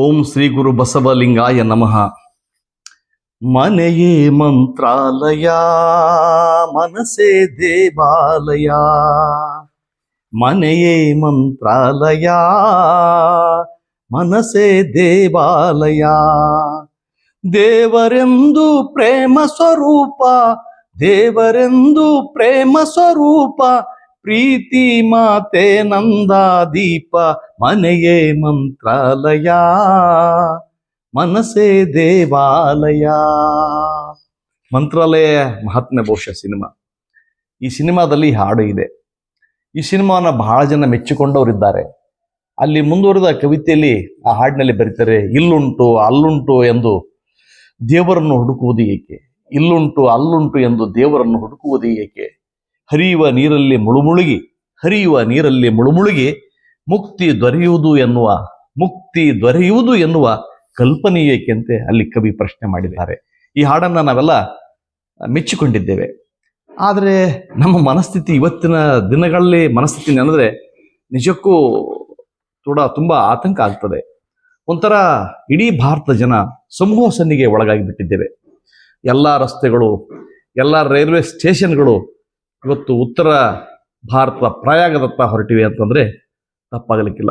ఓం శ్రీ గురు బసవలింగాయ నమ. మనయే మంత్రాలయ మనసే దేవాలయ. మనయే మంత్రాలయ మనసే దేవాలయ. దేవరెందు ప్రేమ స్వరూప దేవరెందు ప్రేమ స్వరూప ಪ್ರೀತಿ ಮಾತೆ ನಂದ ದೀಪ ಮನೆಯೇ ಮಂತ್ರಾಲಯ ಮನಸೇ ದೇವಾಲಯ. ಮಂತ್ರಾಲಯ ಮಹಾತ್ಮೆ ಬಹುಶಃ ಸಿನಿಮಾ. ಈ ಸಿನಿಮಾದಲ್ಲಿ ಹಾಡು ಇದೆ. ಈ ಸಿನಿಮಾನ ಬಹಳ ಜನ ಮೆಚ್ಚಿಕೊಂಡವರಿದ್ದಾರೆ. ಅಲ್ಲಿ ಮುಂದುವರೆದ ಕವಿತೆಯಲ್ಲಿ ಆ ಹಾಡಿನಲ್ಲಿ ಬರೀತಾರೆ, ಇಲ್ಲುಂಟು, ಅಲ್ಲುಂಟು ಎಂದು ದೇವರನ್ನು ಹುಡುಕುವುದು ಏಕೆ? ಇಲ್ಲುಂಟು, ಅಲ್ಲುಂಟು ಎಂದು ದೇವರನ್ನು ಹುಡುಕುವುದು ಏಕೆ? ಹರಿಯುವ ನೀರಲ್ಲಿ ಮುಳುಮುಳುಗಿ, ಹರಿಯುವ ನೀರಲ್ಲಿ ಮುಳುಮುಳುಗಿ, ಮುಕ್ತಿ ದೊರೆಯುವುದು ಎನ್ನುವ, ಮುಕ್ತಿ ದೊರೆಯುವುದು ಎನ್ನುವ ಕಲ್ಪನೆ ಏಕೆಂತೆ ಅಲ್ಲಿ ಕವಿ ಪ್ರಶ್ನೆ ಮಾಡಿದ್ದಾರೆ. ಈ ಹಾಡನ್ನು ನಾವೆಲ್ಲ ಮೆಚ್ಚಿಕೊಂಡಿದ್ದೇವೆ. ಆದರೆ ನಮ್ಮ ಮನಸ್ಥಿತಿ ಇವತ್ತಿನ ದಿನಗಳಲ್ಲಿ ಮನಸ್ಥಿತಿ ನೆನೆದ್ರೆ ನಿಜಕ್ಕೂ ಕೂಡ ತುಂಬ ಆತಂಕ ಆಗ್ತದೆ. ಒಂಥರ ಇಡೀ ಭಾರತ ಜನ ಸಮೂಹ ಸನ್ನಿಗೆ ಒಳಗಾಗಿ ಬಿಟ್ಟಿದ್ದೇವೆ ಎಲ್ಲ ರಸ್ತೆಗಳು, ಎಲ್ಲ ರೈಲ್ವೆ ಸ್ಟೇಷನ್ಗಳು ಇವತ್ತು ಉತ್ತರ ಭಾರತದ ಪ್ರಯಾಗದತ್ತ ಹೊರಟಿವೆ ಅಂತಂದ್ರೆ ತಪ್ಪಾಗಲಿಕ್ಕಿಲ್ಲ.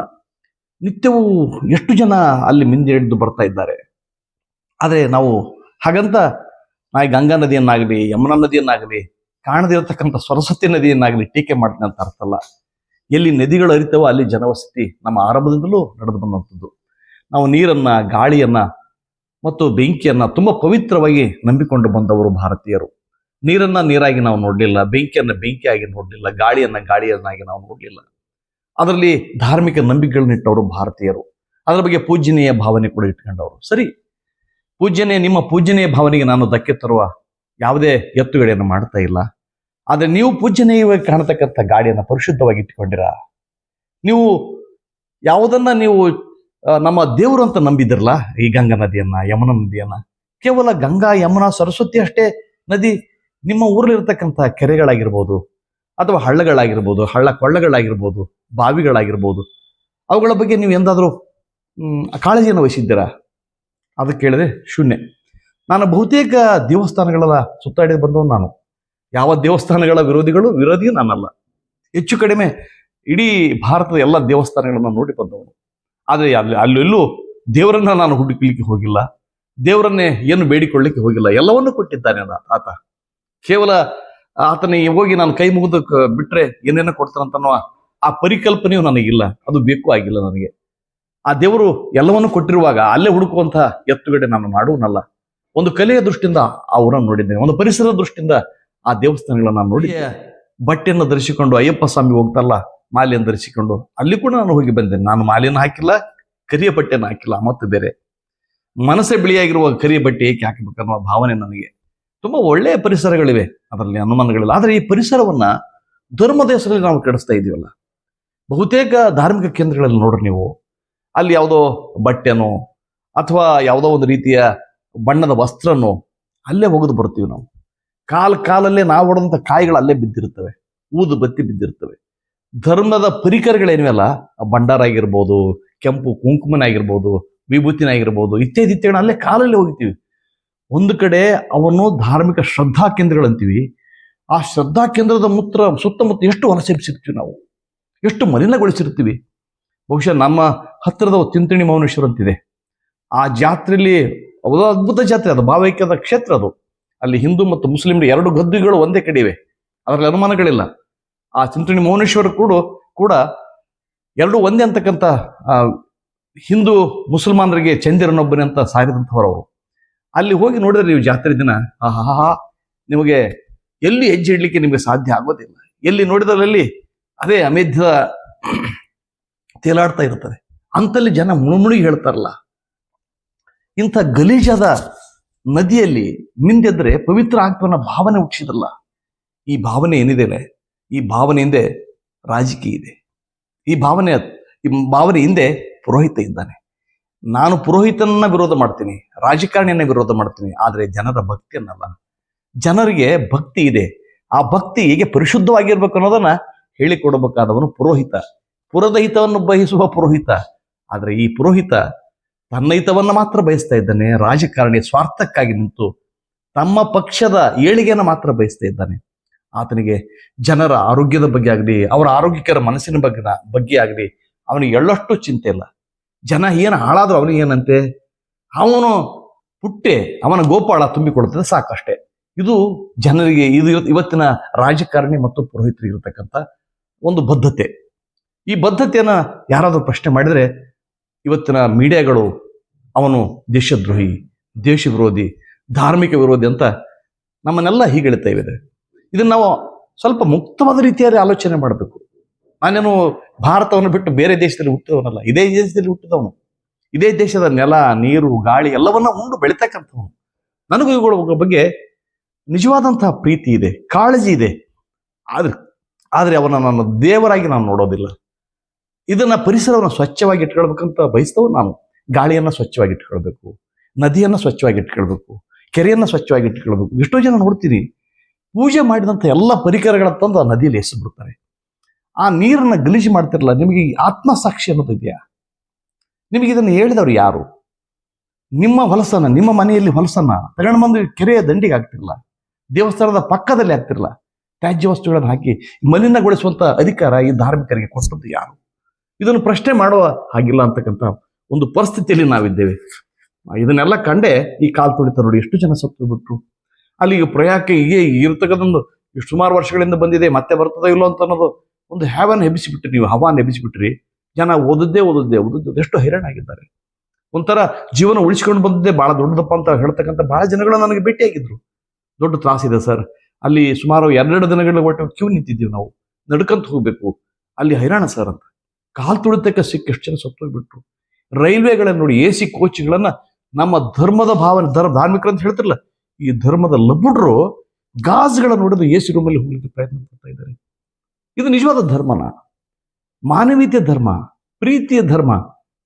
ನಿತ್ಯವೂ ಎಷ್ಟು ಜನ ಅಲ್ಲಿ ಮಿಂದೆ ಹಿಡಿದು ಬರ್ತಾ ಇದ್ದಾರೆ? ಆದರೆ ನಾವು ಹಾಗಂತ ನಾ ಗಂಗಾ ನದಿಯನ್ನಾಗಲಿ, ಯಮುನಾ ನದಿಯನ್ನಾಗಲಿ, ಕಾಣದಿರತಕ್ಕಂಥ ಸರಸ್ವತಿ ನದಿಯನ್ನಾಗಲಿ ಟೀಕೆ ಮಾಡ್ತೀನಿ ಅಂತ ಅರ್ಥ ಅಲ್ಲ. ಎಲ್ಲಿ ನದಿಗಳು ಅರಿತವೋ ಅಲ್ಲಿ ಜನವಸತಿ ನಮ್ಮ ಆರಂಭದಿಂದಲೂ ನಡೆದು ಬಂದಂಥದ್ದು. ನಾವು ನೀರನ್ನ, ಗಾಳಿಯನ್ನ ಮತ್ತು ಬೆಂಕಿಯನ್ನ ತುಂಬ ಪವಿತ್ರವಾಗಿ ನಂಬಿಕೊಂಡು ಬಂದವರು ಭಾರತೀಯರು. ನೀರನ್ನ ನೀರಾಗಿ ನಾವು ನೋಡಲಿಲ್ಲ, ಬೆಂಕಿಯನ್ನು ಬೆಂಕಿಯಾಗಿ ನೋಡಲಿಲ್ಲ, ಗಾಳಿಯನ್ನು ಗಾಳಿಯನ್ನಾಗಿ ನಾವು ನೋಡಲಿಲ್ಲ. ಅದರಲ್ಲಿ ಧಾರ್ಮಿಕ ನಂಬಿಕೆಗಳನ್ನಿಟ್ಟವರು ಭಾರತೀಯರು. ಅದರ ಬಗ್ಗೆ ಪೂಜ್ಯನೀಯ ಭಾವನೆ ಕೂಡ ಇಟ್ಕೊಂಡವರು. ಸರಿ, ಪೂಜ್ಯನೇ, ನಿಮ್ಮ ಪೂಜ್ಯನೀಯ ಭಾವನೆಗೆ ನಾನು ಧಕ್ಕೆ ತರುವ ಯಾವುದೇ ಎತ್ತುಗಡೆಯನ್ನು ಮಾಡ್ತಾ ಇಲ್ಲ. ಆದರೆ ನೀವು ಪೂಜ್ಯನೀಯವಾಗಿ ಕಾಣತಕ್ಕಂಥ ಗಾಡಿಯನ್ನು ಪರಿಶುದ್ಧವಾಗಿ ಇಟ್ಕೊಂಡಿರ ನೀವು ಯಾವುದನ್ನ ನೀವು ನಮ್ಮ ದೇವರು ಅಂತ ನಂಬಿದಿರಲ್ಲ, ಈ ಗಂಗಾ ನದಿಯನ್ನ, ಯಮುನಾ ನದಿಯನ್ನ, ಕೇವಲ ಗಂಗಾ, ಯಮುನಾ, ಸರಸ್ವತಿ ಅಷ್ಟೇ ನದಿ ನಿಮ್ಮ ಊರಲ್ಲಿರ್ತಕ್ಕಂಥ ಕೆರೆಗಳಾಗಿರ್ಬೋದು ಅಥವಾ ಹಳ್ಳಗಳಾಗಿರ್ಬೋದು, ಹಳ್ಳ ಕೊಳ್ಳಗಳಾಗಿರ್ಬೋದು, ಬಾವಿಗಳಾಗಿರ್ಬೋದು, ಅವುಗಳ ಬಗ್ಗೆ ನೀವು ಎಂದಾದರೂ ಕಾಳಜಿಯನ್ನು ವಹಿಸಿದ್ದೀರಾ? ಅದಕ್ಕೆ ಕೇಳಿದ್ರೆ ಶೂನ್ಯ. ನಾನು ಬಹುತೇಕ ದೇವಸ್ಥಾನಗಳೆಲ್ಲ ಸುತ್ತಾಡಿ ಬಂದವನು ನಾನು. ಯಾವ ದೇವಸ್ಥಾನಗಳ ವಿರೋಧಿಗಳು ವಿರೋಧಿಯೂ ನಾನಲ್ಲ ಹೆಚ್ಚು ಕಡಿಮೆ ಇಡೀ ಭಾರತದ ಎಲ್ಲ ದೇವಸ್ಥಾನಗಳನ್ನು ನೋಡಿ ಬಂದವನು. ಆದರೆ ಅಲ್ಲಿ ಅಲ್ಲೆಲ್ಲೂ ದೇವರನ್ನ ನಾನು ಹುಡುಕಲಿಕ್ಕೆ ಹೋಗಿಲ್ಲ. ದೇವರನ್ನೇ ಏನು ಬೇಡಿಕೊಳ್ಳಿಕ್ಕೆ ಹೋಗಿಲ್ಲ. ಎಲ್ಲವನ್ನೂ ಕೊಟ್ಟಿದ್ದಾನೆ ಆತ. ಕೇವಲ ಆತನಿಗೆ ಹೋಗಿ ನಾನು ಕೈ ಮುಗಿದು ಬಿಟ್ರೆ ಏನೇನೋ ಕೊಡ್ತಾನಂತನೋ ಆ ಪರಿಕಲ್ಪನೆಯು ನನಗಿಲ್ಲ. ಅದು ಬೇಕು ಆಗಿಲ್ಲ ನನಗೆ. ಆ ದೇವರು ಎಲ್ಲವನ್ನೂ ಕೊಟ್ಟಿರುವಾಗ ಅಲ್ಲೇ ಹುಡುಕುವಂತಹ ಎತ್ತುಗಡೆ ನಾನು ಮಾಡುವನಲ್ಲ. ಒಂದು ಕಲೆಯ ದೃಷ್ಟಿಯಿಂದ ಆ ಊರನ್ನು ನೋಡಿದ್ದೇನೆ. ಒಂದು ಪರಿಸರದ ದೃಷ್ಟಿಯಿಂದ ಆ ದೇವಸ್ಥಾನಗಳನ್ನ ನಾನು ನೋಡಿ ಬಟ್ಟೆಯನ್ನು ಧರಿಸಿಕೊಂಡು ಅಯ್ಯಪ್ಪ ಸ್ವಾಮಿ ಹೋಗ್ತಲ್ಲ ಮಾಲೆಯನ್ನು ಧರಿಸಿಕೊಂಡು, ಅಲ್ಲಿ ಕೂಡ ನಾನು ಹೋಗಿ ಬಂದೆ ನಾನು ಮಾಲೆಯನ್ನು ಹಾಕಿಲ್ಲ, ಕರಿಯ ಬಟ್ಟೆಯನ್ನು ಹಾಕಿಲ್ಲ ಮತ್ತು ಬೇರೆ. ಮನಸ್ಸೇ ಬಿಳಿಯಾಗಿರುವ ಕರಿಯ ಬಟ್ಟೆ ಏಕೆ ಹಾಕಬೇಕನ್ನುವ ಭಾವನೆ ನನಗೆ. ತುಂಬಾ ಒಳ್ಳೆಯ ಪರಿಸರಗಳಿವೆ ಅದರಲ್ಲಿ ಅನುಮಾನಗಳಿಲ್ಲ ಆದರೆ ಈ ಪರಿಸರವನ್ನ ಧರ್ಮದ ಹೆಸರಲ್ಲಿ ನಾವು ಕೆಡಿಸ್ತಾ ಇದೀವಲ್ಲ ಬಹುತೇಕ ಧಾರ್ಮಿಕ ಕೇಂದ್ರಗಳಲ್ಲಿ ನೋಡ್ರಿ ನೀವು. ಅಲ್ಲಿ ಯಾವುದೋ ಬಟ್ಟೆನೋ ಅಥವಾ ಯಾವುದೋ ಒಂದು ರೀತಿಯ ಬಣ್ಣದ ವಸ್ತ್ರನೋ ಅಲ್ಲೇ ಒಗೆದು ಬರ್ತೀವಿ ನಾವು. ಕಾಲ್ ಕಾಲಲ್ಲೇ ನಾವು ಹೊಡೆದಂಥ ಕಾಯಿಗಳು ಅಲ್ಲೇ ಬಿದ್ದಿರ್ತವೆ ಊದು ಬತ್ತಿ ಬಿದ್ದಿರ್ತವೆ ಧರ್ಮದ ಪರಿಕರಗಳೇನಿವೆಲ್ಲ? ಭಂಡಾರ ಆಗಿರ್ಬೋದು, ಕೆಂಪು ಕುಂಕುಮನ ಆಗಿರ್ಬೋದು ವಿಭೂತಿನ ಆಗಿರ್ಬೋದು ಇತ್ಯಾದಿ ಅಲ್ಲೇ ಕಾಲಲ್ಲಿ ಹೋಗ್ತೀವಿ ಒಂದು ಕಡೆ ಅವನು ಧಾರ್ಮಿಕ ಶ್ರದ್ಧಾ ಕೇಂದ್ರಗಳಂತೀವಿ ಆ ಶ್ರದ್ಧಾ ಕೇಂದ್ರದ ಮುತ್ರ, ಸುತ್ತಮುತ್ತ ಎಷ್ಟು ಹೊರಸೆಬ್ಸಿರ್ತೀವಿ ನಾವು? ಎಷ್ಟು ಮಲಿನಗೊಳಿಸಿರ್ತೀವಿ? ಬಹುಶಃ ನಮ್ಮ ಹತ್ತಿರದ ಚಿಂತಣಿ ಮೌನೇಶ್ವರ ಅಂತಿದೆ. ಆ ಜಾತ್ರೆಯಲ್ಲಿ ಅದು ಅದ್ಭುತ ಜಾತ್ರೆ, ಅದು ಭಾವೈಕ್ಯದ ಕ್ಷೇತ್ರ ಅದು. ಅಲ್ಲಿ ಹಿಂದೂ ಮತ್ತು ಮುಸ್ಲಿಂ ಎರಡು ಗದ್ದುಗಳು ಒಂದೇ ಕಡೆ ಇವೆ. ಅದರಲ್ಲಿ ಅನುಮಾನಗಳಿಲ್ಲ. ಆ ಚಿಂತಣಿ ಮೌನೇಶ್ವರ ಕೂಡ ಕೂಡ ಎರಡು ಒಂದೇ ಅಂತಕ್ಕಂಥ ಹಿಂದೂ ಮುಸಲ್ಮಾನರಿಗೆ ಚಂದಿರನೊಬ್ಬನೇ ಅಂತ ಸಾರಿದಂಥವರು ಅವರು. ಅಲ್ಲಿ ಹೋಗಿ ನೋಡಿದ್ರೆ ನೀವು ಜಾತ್ರೆ ದಿನ ಆಹಾ ನಿಮಗೆ ಎಲ್ಲಿ ಹೆಜ್ಜೆ ಇಡ್ಲಿಕ್ಕೆ ನಿಮಗೆ ಸಾಧ್ಯ ಆಗೋದಿಲ್ಲ. ಎಲ್ಲಿ ನೋಡಿದಲ್ಲಿ ಅದೇ ಅಮೇಧ್ಯ ತೇಲಾಡ್ತಾ ಇರ್ತದೆ ಅಂತಲ್ಲಿ ಜನ ಮುಳುಮುಳುಗಿ ಹೇಳ್ತಾರಲ್ಲ. ಇಂಥ ಗಲೀಜಾದ ನದಿಯಲ್ಲಿ ಮಿಂದೆದ್ರೆ ಪವಿತ್ರ ಆಗ್ತವನ ಭಾವನೆ ಹುಟ್ಟಿಸಿದ್ರಲ್ಲ ಈ ಭಾವನೆ ಏನಿದೆ ಈ ಭಾವನೆ ಹಿಂದೆ ರಾಜಕೀಯ ಇದೆ. ಈ ಭಾವನೆ ಈ ಭಾವನೆ ಹಿಂದೆ ಪುರೋಹಿತ ಇದ್ದಾನೆ. ನಾನು ಪುರೋಹಿತನನ್ನ ವಿರೋಧ ಮಾಡ್ತೀನಿ, ರಾಜಕಾರಣಿಯನ್ನ ವಿರೋಧ ಮಾಡ್ತೀನಿ, ಆದರೆ ಜನರ ಭಕ್ತಿಯನ್ನಲ್ಲ ಜನರಿಗೆ ಭಕ್ತಿ ಇದೆ. ಆ ಭಕ್ತಿ ಹೇಗೆ ಪರಿಶುದ್ಧವಾಗಿರ್ಬೇಕು ಅನ್ನೋದನ್ನ ಹೇಳಿಕೊಡಬೇಕಾದವನು ಪುರೋಹಿತ. ಪುರದಹಿತವನ್ನು ಬಯಸುವ ಪುರೋಹಿತ. ಆದರೆ ಈ ಪುರೋಹಿತ ತನ್ನ ಹಿತವನ್ನ ಮಾತ್ರ ಬಯಸ್ತಾ ಇದ್ದಾನೆ ರಾಜಕಾರಣಿ ಸ್ವಾರ್ಥಕ್ಕಾಗಿ ನಿಂತು ತಮ್ಮ ಪಕ್ಷದ ಏಳಿಗೆಯನ್ನು ಮಾತ್ರ ಬಯಸ್ತಾ ಇದ್ದಾನೆ. ಆತನಿಗೆ ಜನರ ಆರೋಗ್ಯದ ಬಗ್ಗೆ ಆಗಲಿ, ಅವರ ಆರೋಗ್ಯಕರ ಮನಸ್ಸಿನ ಬಗ್ಗೆ ಬಗ್ಗೆ ಆಗಲಿ, ಅವನಿಗೆ ಎಳ್ಳಷ್ಟು ಚಿಂತೆ ಇಲ್ಲ. ಜನ ಏನು ಹಾಳಾದ್ರು ಅವನಿಗೆ ಏನಂತೆ? ಅವನು ಪುಟ್ಟೆ ಅವನ ಗೋಪಾಳ ತುಂಬಿಕೊಡುತ್ತದೆ ಸಾಕಷ್ಟೇ. ಇದು ಜನರಿಗೆ, ಇದು ಇವತ್ತಿನ ರಾಜಕಾರಣಿ ಮತ್ತು ಪುರೋಹಿತರಿಗೆ ಇರತಕ್ಕಂಥ ಒಂದು ಬದ್ಧತೆ. ಈ ಬದ್ಧತೆಯನ್ನ ಯಾರಾದರೂ ಪ್ರಶ್ನೆ ಮಾಡಿದರೆ, ಇವತ್ತಿನ ಮೀಡಿಯಾಗಳು ಅವನು ದೇಶದ್ರೋಹಿ ದೇಶ ವಿರೋಧಿ ಧಾರ್ಮಿಕ ವಿರೋಧಿ ಅಂತ ನಮ್ಮನ್ನೆಲ್ಲ ಹೀಗೆಳಿತಾ ಇವೆ ಇದನ್ನು ನಾವು ಸ್ವಲ್ಪ ಮುಕ್ತವಾದ ರೀತಿಯಲ್ಲಿ ಆಲೋಚನೆ ಮಾಡಬೇಕು. ನಾನೇನು ಭಾರತವನ್ನು ಬಿಟ್ಟು ಬೇರೆ ದೇಶದಲ್ಲಿ ಹುಟ್ಟಿದವನಲ್ಲ, ಇದೇ ದೇಶದಲ್ಲಿ ಹುಟ್ಟಿದವನು. ಇದೇ ದೇಶದ ನೆಲ, ನೀರು, ಗಾಳಿ ಎಲ್ಲವನ್ನ ಉಂಡು ಬೆಳಿತಕ್ಕಂಥವನು. ನನಗೂ ಇವುಗಳ ಬಗ್ಗೆ ನಿಜವಾದಂತಹ ಪ್ರೀತಿ ಇದೆ, ಕಾಳಜಿ ಇದೆ. ಆದ್ರೆ, ಆದರೆ ಅವನ ನನ್ನ ದೇವರಾಗಿ ನಾನು ನೋಡೋದಿಲ್ಲ. ಇದನ್ನ ಪರಿಸರವನ್ನು ಸ್ವಚ್ಛವಾಗಿ ಇಟ್ಕೊಳ್ಬೇಕಂತ ಬಯಸ್ತವ ನಾನು. ಗಾಳಿಯನ್ನ ಸ್ವಚ್ಛವಾಗಿ ಇಟ್ಕೊಳ್ಬೇಕು, ನದಿಯನ್ನ ಸ್ವಚ್ಛವಾಗಿ ಇಟ್ಕೊಳ್ಬೇಕು, ಕೆರೆಯನ್ನು ಸ್ವಚ್ಛವಾಗಿ ಇಟ್ಕೊಳ್ಬೇಕು. ಎಷ್ಟೋ ಜನ ನೋಡ್ತೀನಿ ಪೂಜೆ ಮಾಡಿದಂಥ ಎಲ್ಲ ಪರಿಕರಗಳ ತಂದು ಆ ನದಿಯಲ್ಲಿ ಎಸೆದ್ಬಿಡ್ತಾರೆ. ಆ ನೀರನ್ನ ಗಲೀಜು ಮಾಡ್ತಿರಲ್ಲ ನಿಮಗೆ ಆತ್ಮಸಾಕ್ಷಿ ಅನ್ನೋದು ಇದೆಯಾ? ನಿಮಗೆ ಇದನ್ನು ಹೇಳಿದವರು ಯಾರು? ನಿಮ್ಮ ಹೊಲಸನ್ನ, ನಿಮ್ಮ ಮನೆಯಲ್ಲಿ ಹೊಲಸನ್ನ ತಗೊಂಡು ಬಂದು ಕೆರೆಯ ದಂಡಿಗೆ ಹಾಕ್ತಿರಲ್ಲ ದೇವಸ್ಥಾನದ ಪಕ್ಕದಲ್ಲಿ ಹಾಕ್ತಿರಲ್ಲ ತ್ಯಾಜ್ಯ ವಸ್ತುಗಳನ್ನು ಹಾಕಿ ಮಲಿನಗೊಳಿಸುವಂಥ ಅಧಿಕಾರ ಈ ಧಾರ್ಮಿಕರಿಗೆ ಕೊಟ್ಟದ್ದು ಯಾರು? ಇದನ್ನು ಪ್ರಶ್ನೆ ಮಾಡುವ ಹಾಗಿಲ್ಲ ಅಂತಕ್ಕಂಥ ಒಂದು ಪರಿಸ್ಥಿತಿಯಲ್ಲಿ ನಾವಿದ್ದೇವೆ. ಇದನ್ನೆಲ್ಲ ಕಂಡೆ ಈ ಕಾಲ್ ತುಳಿತ ನೋಡಿ ಎಷ್ಟು ಜನ ಸತ್ತು ಬಿಟ್ರು ಅಲ್ಲಿಗೆ ಪ್ರಯಾಕ್ಕೆ ಹೀಗೆ ಇರ್ತಕ್ಕಂಥದ್ದು ಸುಮಾರು ವರ್ಷಗಳಿಂದ ಬಂದಿದೆ, ಮತ್ತೆ ಬರ್ತದೋ ಇಲ್ಲೋ ಅಂತ ಅನ್ನೋದು ಒಂದು ಹ್ಯಾವನ್ ಎಬ್ಬಿಸಿಬಿಟ್ರಿ, ನೀವು ಹವಾನ್ ಎಬ್ಬಿಸಿಬಿಟ್ರಿ, ಜನ ಓದದ್ದೇ ಓದದ್ದೇ ಓದದ್ದು ಎಷ್ಟು ಹೈರಾಣ ಆಗಿದ್ದಾರೆ. ಒಂಥರ ಜೀವನ ಉಳಿಸ್ಕೊಂಡು ಬಂದದ್ದೇ ಭಾಳ ದೊಡ್ಡದಪ್ಪ ಅಂತ ಹೇಳ್ತಕ್ಕಂಥ ಭಾಳ ಜನಗಳು ನನಗೆ ಭೇಟಿಯಾಗಿದ್ರು. ದೊಡ್ಡ ತ್ರಾಸಿದೆ ಸರ್. ಅಲ್ಲಿ ಸುಮಾರು ಎರಡೆರಡು ದಿನಗಳ ಒಟ್ಟು ಕ್ಯೂ ನಿಂತಿದ್ದೀವಿ ನಾವು. ನಡ್ಕಂತ ಹೋಗ್ಬೇಕು. ಅಲ್ಲಿ ಹೈರಾಣ ಸರ್ ಅಂತ. ಕಾಲು ತುಳಿತಕ್ಕೆ ಸಿಕ್ಕ ಎಷ್ಟು ಜನ ಸತ್ತೋಗ್ಬಿಟ್ರು. ರೈಲ್ವೆಗಳನ್ನ ನೋಡಿ ಎ ಸಿ ಕೋಚ್ಗಳನ್ನ ನಮ್ಮ ಧರ್ಮದ ಭಾವನೆ, ಧರ್ಮ ಧಾರ್ಮಿಕರು ಅಂತ ಹೇಳ್ತಿರಲ್ಲ, ಈ ಧರ್ಮದ ಲಬುಡ್ರು ಗಾಜ್ಗಳನ್ನ ನೋಡಿದು ಎ ಸಿ ರೂಮಲ್ಲಿ ಹೋಗ್ಲಿಕ್ಕೆ ಪ್ರಯತ್ನ ಪಡ್ತಾ ಇದ್ದಾರೆ. ಇದು ನಿಜವಾದ ಧರ್ಮನ. ಮಾನವೀಯತೆ ಧರ್ಮ, ಪ್ರೀತಿಯ ಧರ್ಮ,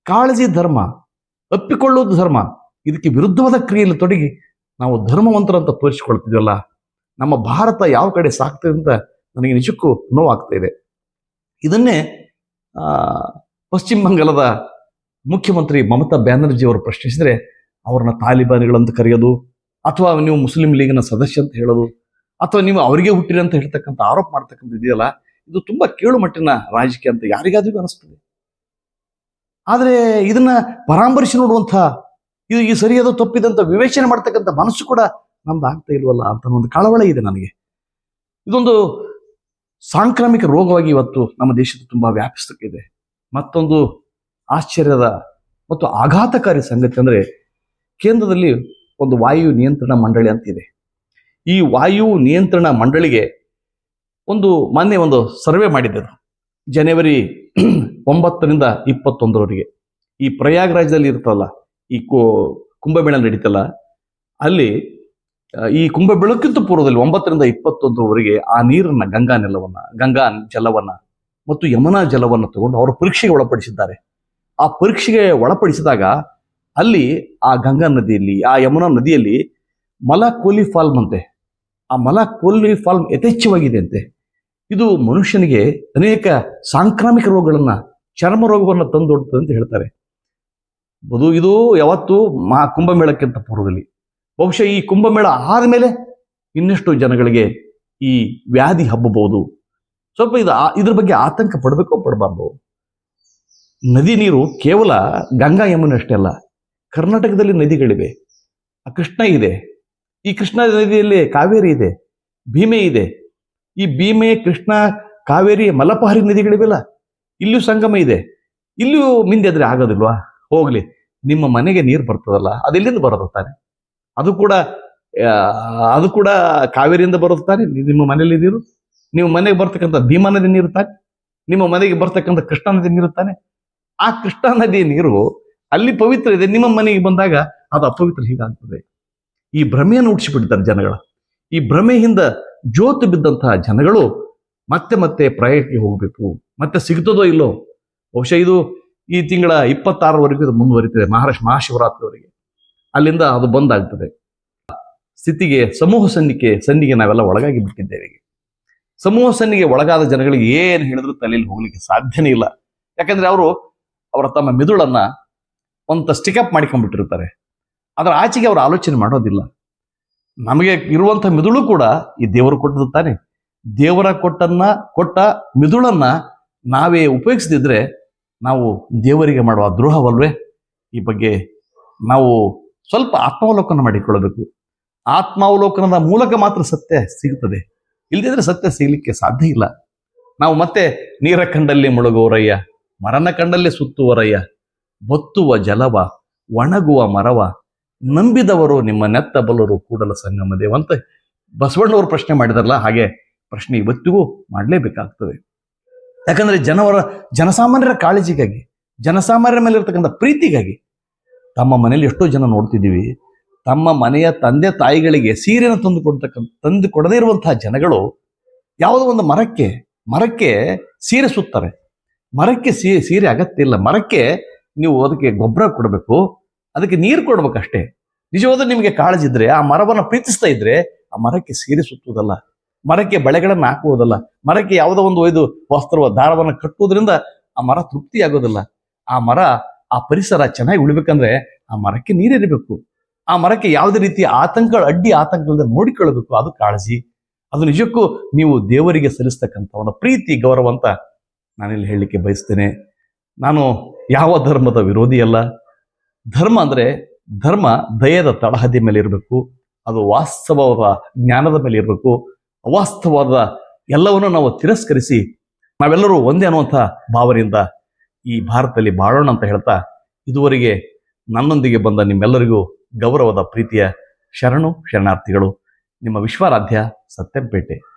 ಕಾಳಜಿ ಧರ್ಮ ಅಪ್ಪಿಕೊಳ್ಳುವುದು ಧರ್ಮ. ಇದಕ್ಕೆ ವಿರುದ್ಧವಾದ ಕ್ರಿಯೆಯಲ್ಲಿ ತೊಡಗಿ ನಾವು ಧರ್ಮವಂತರಂತ ತೋರಿಸಿಕೊಳ್ತಿದ್ವಲ್ಲ, ನಮ್ಮ ಭಾರತ ಯಾವ ಕಡೆ ಸಾಕ್ತಿದೆ ಅಂತ ನನಗೆ ನಿಜಕ್ಕೂ ನೋವಾಗ್ತಾ ಇದೆ. ಇದನ್ನೇ ಪಶ್ಚಿಮ ಬಂಗಾಳದ ಮುಖ್ಯಮಂತ್ರಿ ಮಮತಾ ಬ್ಯಾನರ್ಜಿ ಅವರು ಪ್ರಶ್ನಿಸಿದ್ರೆ, ಅವ್ರನ್ನ ತಾಲಿಬಾನಿಗಳಂತ ಕರೆಯೋದು, ಅಥವಾ ನೀವು ಮುಸ್ಲಿಂ ಲೀಗ್ನ ಸದಸ್ಯ ಅಂತ ಹೇಳೋದು, ಅಥವಾ ನೀವು ಅವರಿಗೆ ಹುಟ್ಟಿರಿ ಅಂತ ಹೇಳ್ತಕ್ಕಂಥ ಆರೋಪ ಮಾಡ್ತಕ್ಕಂಥ ಇದೆಯಲ್ಲ ಇದು ತುಂಬಾ ಕೇಳು ಮಟ್ಟಿನ ರಾಜಕೀಯ ಅಂತ ಯಾರಿಗಾದ್ರೂ ಅನಿಸ್ತದೆ. ಆದ್ರೆ ಇದನ್ನ ಪರಾಮರ್ಶೆ ನೋಡುವಂಥ ಇದು ಈ ಸರಿಯಾದ ತಪ್ಪಿದಂತ ವಿವೇಚನೆ ಮಾಡ್ತಕ್ಕಂಥ ಮನಸ್ಸು ಕೂಡ ನಮ್ದು ಆಗ್ತಾ ಇಲ್ವಲ್ಲ ಅಂತ ಒಂದು ಕಳವಳ ಇದೆ ನನಗೆ. ಇದೊಂದು ಸಾಂಕ್ರಾಮಿಕ ರೋಗವಾಗಿ ಇವತ್ತು ನಮ್ಮ ದೇಶದ ತುಂಬಾ ವ್ಯಾಪಿಸ್ತಕ್ಕಿದೆ ಮತ್ತೊಂದು ಆಶ್ಚರ್ಯದ ಮತ್ತು ಆಘಾತಕಾರಿ ಸಂಗತಿ ಅಂದ್ರೆ ಕೇಂದ್ರದಲ್ಲಿ ಒಂದು ವಾಯು ನಿಯಂತ್ರಣ ಮಂಡಳಿ ಅಂತ ಇದೆ. ಈ ವಾಯು ನಿಯಂತ್ರಣ ಮಂಡಳಿಗೆ ಒಂದು ಮೊನ್ನೆ ಒಂದು ಸರ್ವೆ ಮಾಡಿದ್ದರು. ಜನವರಿ ಒಂಬತ್ತರಿಂದ ಇಪ್ಪತ್ತೊಂದರವರೆಗೆ. ಈ ಪ್ರಯಾಗ್ರಾಜ್ದಲ್ಲಿ ಇರ್ತಲ್ಲ ಈ ಕೋ- ಕುಂಭಮೇಳ ನಡೀತಲ್ಲ, ಅಲ್ಲಿ ಈ ಕುಂಭಮೇಳಕ್ಕಿಂತ ಪೂರ್ವದಲ್ಲಿ ಒಂಬತ್ತರಿಂದ ಇಪ್ಪತ್ತೊಂದರವರೆಗೆ ಆ ನೀರನ್ನ, ಗಂಗಾ ನೆಲವನ್ನ, ಗಂಗಾ ಜಲವನ್ನ ಮತ್ತು ಯಮುನಾ ಜಲವನ್ನು ತಗೊಂಡು ಅವರು ಪರೀಕ್ಷೆಗೆ ಒಳಪಡಿಸಿದ್ದಾರೆ. ಆ ಪರೀಕ್ಷೆಗೆ ಒಳಪಡಿಸಿದಾಗ ಅಲ್ಲಿ ಆ ಗಂಗಾ ನದಿಯಲ್ಲಿ, ಆ ಯಮುನಾ ನದಿಯಲ್ಲಿ ಮಲ ಕೋಲಿಫಾಲ್ಮ್ ಅಂತೆ ಆ ಮಲ ಕೋಲಿಫಾಲ್ಮ್ ಯಥೇಚ್ಛವಾಗಿದೆ ಅಂತೆ ಇದು ಮನುಷ್ಯನಿಗೆ ಅನೇಕ ಸಾಂಕ್ರಾಮಿಕ ರೋಗಗಳನ್ನ, ಚರ್ಮ ರೋಗವನ್ನು ತಂದೊಡ್ತದೆ ಅಂತ ಹೇಳ್ತಾರೆ. ಬದು ಇದು ಯಾವತ್ತು ಮಾ ಕುಂಭಮೇಳಕ್ಕಿಂತ ಪೂರ್ವದಲ್ಲಿ. ಬಹುಶಃ ಈ ಕುಂಭಮೇಳ ಆದಮೇಲೆ ಇನ್ನಷ್ಟು ಜನಗಳಿಗೆ ಈ ವ್ಯಾಧಿ ಹಬ್ಬಬಹುದು. ಸ್ವಲ್ಪ ಇದು ಇದ್ರ ಬಗ್ಗೆ ಆತಂಕ ಪಡಬೇಕೋ ಪಡಬಾರ್ದು? ನದಿ ನೀರು ಕೇವಲ ಗಂಗಾ ಯಮುನೆ ಅಷ್ಟೇ ಅಲ್ಲ, ಕರ್ನಾಟಕದಲ್ಲಿ ನದಿಗಳಿವೆ. ಆ ಕೃಷ್ಣ ಇದೆ. ಈ ಕೃಷ್ಣ ನದಿಯಲ್ಲಿ ಕಾವೇರಿ ಇದೆ, ಭೀಮೆ ಇದೆ. ಈ ಭೀಮೆ, ಕೃಷ್ಣ, ಕಾವೇರಿ, ಮಲಪಹರಿ ನದಿಗಳಿವೆಲ್ಲ ಇಲ್ಲಿಯೂ ಸಂಗಮ ಇದೆ. ಇಲ್ಲಿಯೂ ಮಿಂದೆದ್ರೆ ಆಗೋದಿಲ್ವಾ? ಹೋಗ್ಲಿ, ನಿಮ್ಮ ಮನೆಗೆ ನೀರು ಬರ್ತದಲ್ಲ ಅದೆಲ್ಲಿಂದ ಬರೋದು ತಾನೆ. ಅದು ಕೂಡ ಅದು ಕೂಡ ಕಾವೇರಿಯಿಂದ ಬರೋದು ತಾನೆ, ನಿಮ್ಮ ಮನೆಯಲ್ಲಿ ನೀರು. ನಿಮ್ಮ ಮನೆಗೆ ಬರ್ತಕ್ಕಂಥ ಭೀಮಾ ನದಿ ನೀರು ತಾನೆ. ನಿಮ್ಮ ಮನೆಗೆ ಬರ್ತಕ್ಕಂಥ ಕೃಷ್ಣ ನದಿ ನೀರು ತಾನೆ. ಆ ಕೃಷ್ಣ ನದಿ ನೀರು ಅಲ್ಲಿ ಪವಿತ್ರ ಇದೆ, ನಿಮ್ಮ ಮನೆಗೆ ಬಂದಾಗ ಅದು ಅಪವಿತ್ರ ಹೀಗಾಗ್ತದೆ. ಈ ಭ್ರಮೆಯನ್ನು ಹುಟ್ಟಿಸಿಬಿಡ್ತಾರೆ ಜನಗಳ. ಈ ಭ್ರಮೆಯಿಂದ ಜೋತು ಬಿದ್ದಂತಹ ಜನಗಳು ಮತ್ತೆ ಮತ್ತೆ ಪ್ರಯಾಣಕ್ಕೆ ಹೋಗಬೇಕು. ಮತ್ತೆ ಸಿಗ್ತದೋ ಇಲ್ಲೋ? ಬಹುಶಃ ಇದು ಈ ತಿಂಗಳ ಇಪ್ಪತ್ತಾರವರೆಗೂ ಇದು ಮುಂದುವರಿತದೆ, ಮಹಾರಾಷ್ಟ್ರ ಮಹಾಶಿವರಾತ್ರಿವರೆಗೆ. ಅಲ್ಲಿಂದ ಅದು ಬಂದ್ ಆಗ್ತದೆ ಸ್ಥಿತಿಗೆ, ಸಮೂಹ ಸನ್ನಿಕೆ, ಸನ್ನಿಗೆ ನಾವೆಲ್ಲ ಒಳಗಾಗಿ ಬಿಟ್ಟಿದ್ದೇವೆ. ಸಮೂಹ ಸನ್ನಿಗೆ ಒಳಗಾದ ಜನಗಳಿಗೆ ಏನು ಹೇಳಿದ್ರು ತಲೆಯಲ್ಲಿ ಹೋಗ್ಲಿಕ್ಕೆ ಸಾಧ್ಯನೇ ಇಲ್ಲ. ಯಾಕಂದ್ರೆ ಅವರು, ಅವರ ತಮ್ಮ ಮಿದುಳನ್ನ ಒಂದ ಸ್ಟಿಕಪ್ ಮಾಡ್ಕೊಂಡ್ಬಿಟ್ಟಿರ್ತಾರೆ. ಅದರ ಆಚೆಗೆ ಅವರು ಆಲೋಚನೆ ಮಾಡೋದಿಲ್ಲ. ನಮಗೆ ಇರುವಂಥ ಮಿದುಳು ಕೂಡ ಈ ದೇವರು ಕೊಟ್ಟದ್ದು ತಾನೆ. ದೇವರ ಕೊಟ್ಟನ್ನ, ಕೊಟ್ಟ ಮಿದುಳನ್ನ ನಾವೇ ಉಪಯೋಗಿಸದಿದ್ರೆ ನಾವು ದೇವರಿಗೆ ಮಾಡುವ ದ್ರೋಹವಲ್ವೇ? ಈ ಬಗ್ಗೆ ನಾವು ಸ್ವಲ್ಪ ಆತ್ಮಾವಲೋಕನ ಮಾಡಿಕೊಳ್ಳಬೇಕು. ಆತ್ಮಾವಲೋಕನದ ಮೂಲಕ ಮಾತ್ರ ಸತ್ಯ ಸಿಗುತ್ತದೆ. ಇಲ್ಲದಿದ್ರೆ ಸತ್ಯ ಸಿಗಲಿಕ್ಕೆ ಸಾಧ್ಯ ಇಲ್ಲ. ನಾವು ಮತ್ತೆ ನೀರ ಕಂಡಲ್ಲಿ ಮುಳುಗುವರಯ್ಯ, ಮರನ ಕಂಡಲ್ಲಿ ಸುತ್ತುವರಯ್ಯ, ಬತ್ತುವ ಜಲವ, ಒಣಗುವ ಮರವ ನಂಬಿದವರು ನಿಮ್ಮ ನೆತ್ತ ಬಲ್ಲರು ಕೂಡಲ ಸಂಗಮ ದೇವಂತ ಬಸವಣ್ಣವರು ಪ್ರಶ್ನೆ ಮಾಡಿದಾರಲ್ಲ, ಹಾಗೆ ಪ್ರಶ್ನೆ ಇವತ್ತಿಗೂ ಮಾಡಲೇಬೇಕಾಗ್ತದೆ. ಯಾಕಂದ್ರೆ ಜನವರ, ಜನಸಾಮಾನ್ಯರ ಕಾಳಜಿಗಾಗಿ, ಜನಸಾಮಾನ್ಯರ ಮೇಲೆ ಇರ್ತಕ್ಕಂಥ ಪ್ರೀತಿಗಾಗಿ ತಮ್ಮ ಮನೆಯಲ್ಲಿ ಎಷ್ಟೋ ಜನ ನೋಡ್ತಿದ್ದೀವಿ. ತಮ್ಮ ಮನೆಯ ತಂದೆ ತಾಯಿಗಳಿಗೆ ಸೀರೆಯನ್ನು ತಂದು ಕೊಡ್ತಕ್ಕಂಥ ತಂದು ಕೊಡದೇ ಇರುವಂತಹ ಜನಗಳು ಯಾವುದೋ ಒಂದು ಮರಕ್ಕೆ ಮರಕ್ಕೆ ಸೀರೆ ಸುತ್ತಾರೆ. ಮರಕ್ಕೆ ಸೀರೆ ಸೀರೆ ಅಗತ್ಯ ಇಲ್ಲ. ಮರಕ್ಕೆ ನೀವು ಅದಕ್ಕೆ ಗೊಬ್ಬರ ಕೊಡಬೇಕು. ಅದಕ್ಕೆ ನೀರು ಕೊಡ್ಬೇಕಷ್ಟೇ. ನಿಜವಾದ ನಿಮಗೆ ಕಾಳಜಿ ಇದ್ರೆ ಆ ಮರವನ್ನು ಪ್ರೀತಿಸ್ತಾ ಇದ್ರೆ, ಆ ಮರಕ್ಕೆ ಸೀರೆ ಸುತ್ತುವುದಲ್ಲ, ಮರಕ್ಕೆ ಬಳೆಗಳನ್ನು ಹಾಕುವುದಲ್ಲ, ಮರಕ್ಕೆ ಯಾವುದೋ ಒಂದು ಒಯ್ದು ವಸ್ತ್ರವ, ದಾರವನ್ನು ಕಟ್ಟುವುದರಿಂದ ಆ ಮರ ತೃಪ್ತಿ ಆಗೋದಿಲ್ಲ ಆ ಮರ, ಆ ಪರಿಸರ ಚೆನ್ನಾಗಿ ಉಳಿಬೇಕಂದ್ರೆ ಆ ಮರಕ್ಕೆ ನೀರಿರಬೇಕು ಆ ಮರಕ್ಕೆ ಯಾವುದೇ ರೀತಿಯ ಆತಂಕ, ಅಡ್ಡಿ ಆತಂಕಗಳನ್ನ ನೋಡಿಕೊಳ್ಳಬೇಕು, ಅದು ಕಾಳಜಿ. ಅದು ನಿಜಕ್ಕೂ ನೀವು ದೇವರಿಗೆ ಸಲ್ಲಿಸ್ತಕ್ಕಂಥ ಒಂದು ಪ್ರೀತಿ, ಗೌರವ ಅಂತ ನಾನಿಲ್ಲಿ ಹೇಳಲಿಕ್ಕೆ ಬಯಸ್ತೇನೆ. ನಾನು ಯಾವ ಧರ್ಮದ ವಿರೋಧಿ ಅಲ್ಲ ಧರ್ಮ ಅಂದ್ರೆ ಧರ್ಮ ದಯದ ತಳಹದಿ ಮೇಲೆ ಇರಬೇಕು, ಅದು ವಾಸ್ತವವಾದ ಜ್ಞಾನದ ಮೇಲೆ ಇರಬೇಕು, ಅವಾಸ್ತವವಾದ ಎಲ್ಲವನ್ನು ನಾವು ತಿರಸ್ಕರಿಸಿ ನಾವೆಲ್ಲರೂ ಒಂದೇ ಅನ್ನುವಂಥ ಭಾವನೆಯಿಂದ ಈ ಭಾರತದಲ್ಲಿ ಬಾಳೋಣ ಅಂತ ಹೇಳ್ತಾ ಇದುವರೆಗೆ ನನ್ನೊಂದಿಗೆ ಬಂದ ನಿಮ್ಮೆಲ್ಲರಿಗೂ ಗೌರವದ ಪ್ರೀತಿಯ ಶರಣು ಶರಣಾರ್ಥಿಗಳು, ನಿಮ್ಮ ವಿಶ್ವಾರಾಧ್ಯ ಸತ್ಯಂಪೇಟೆ.